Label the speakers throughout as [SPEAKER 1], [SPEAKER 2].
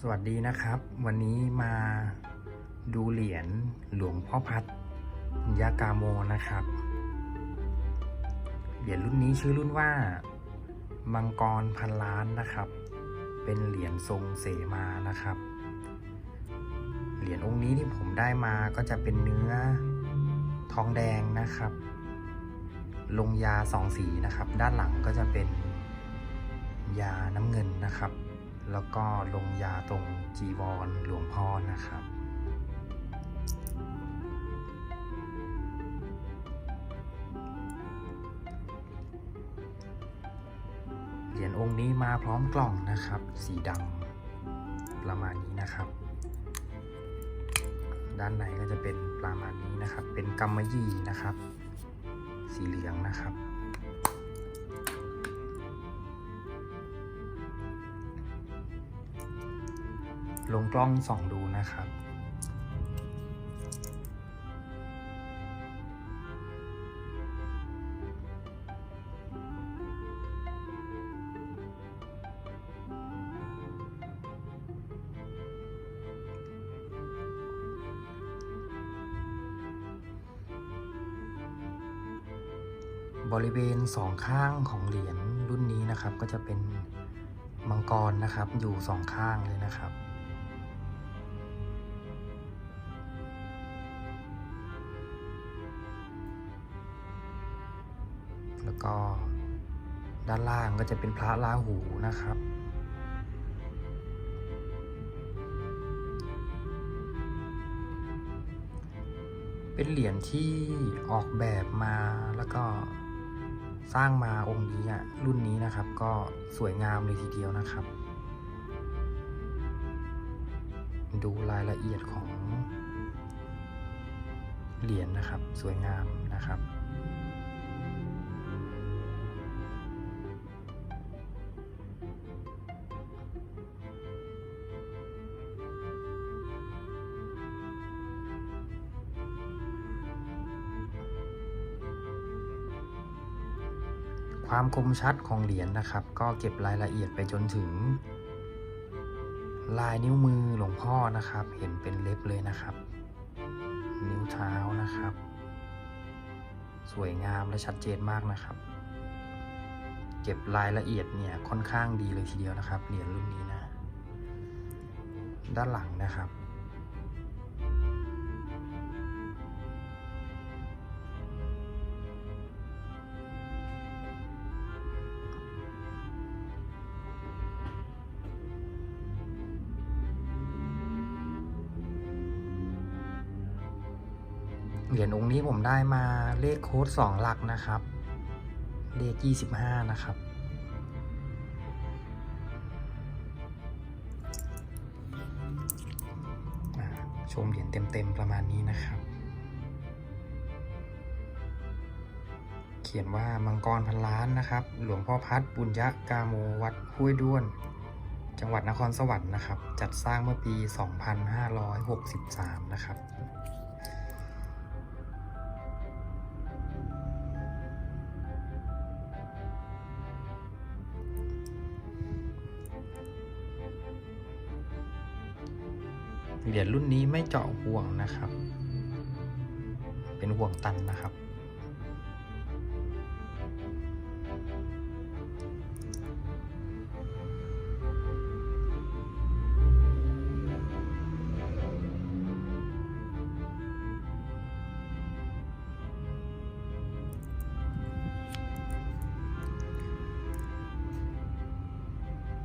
[SPEAKER 1] สวัสดีนะครับ วันนี้มาดูเหรียญหลวงพ่อพัดยากาโมนะครับ เหรียญรุ่นนี้ชื่อรุ่นว่า มังกรพันล้านนะครับ เป็นเหรียญทรงเสมานะครับ เหรียญองค์นี้ที่ผมได้มาก็จะเป็นเนื้อทองแดงนะครับ ลงยาสองสีนะครับ ด้านหลังก็จะเป็นยาน้ำเงินนะครับ แล้วก็ลงยาตรงจีวรหลวงพ่อนะครับ เหรียญองค์นี้มาพร้อมกล่องนะครับ สีดำประมาณนี้นะครับ ด้านในก็จะเป็นประมาณนี้นะครับ เป็นกำมะยี่นะครับ สีเหลืองนะครับ ลงกล้องส่องดูนะครับ บริเวณสองข้างของเหรียญรุ่นนี้นะครับก็จะเป็นมังกรนะครับอยู่สองข้างเลยนะครับ แล้วก็ด้านล่างก็จะเป็นพระราหูนะครับ เป็นเหรียญที่ออกแบบมาแล้วก็สร้างมาองค์นี้อะรุ่นนี้นะครับ ก็สวยงามเลยทีเดียวนะครับ ดูรายละเอียดของเหรียญนะครับ สวยงามนะครับ ความคมชัดของเหรียญนะครับ ก็เก็บรายละเอียดไปจนถึง ลายนิ้วมือหลวงพ่อนะครับ เห็นเป็นเล็บเลยนะครับ นิ้วเท้านะครับ สวยงามและชัดเจนมากนะครับ เก็บรายละเอียดเนี่ยค่อนข้างดีเลยทีเดียวนะครับเหรียญรุ่นนี้นะ ด้านหลังนะครับ เหรียญองค์นี้ผมได้มาเลขโค้ดสองหลักนะครับ เลขยี่สิบห้านะครับ ชมเหรียญเต็มๆประมาณนี้นะครับ เขียนว่ามังกรพันล้านนะครับ หลวงพ่อพัดบุญยะกาโมวัดห้วยด้วน จังหวัดนครสวรรค์นะครับ จัดสร้างเมื่อปี 2563 นะครับ เหรียญรุ่นนี้ไม่เจาะห่วงนะครับ เป็นห่วงตันนะครับ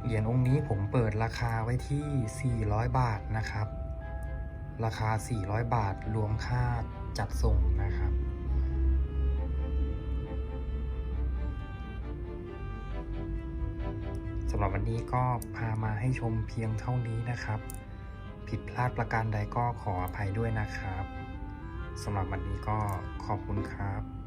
[SPEAKER 1] เหรียญองค์นี้ผมเปิดราคาไว้ที่ 400 บาทนะครับ ราคา 400 บาท รวมค่าจัดส่งนะครับ สำหรับวันนี้ก็พามาให้ชมเพียงเท่านี้นะครับ ผิดพลาดประการใดก็ขออภัยด้วยนะครับ สำหรับวันนี้ก็ขอบคุณครับ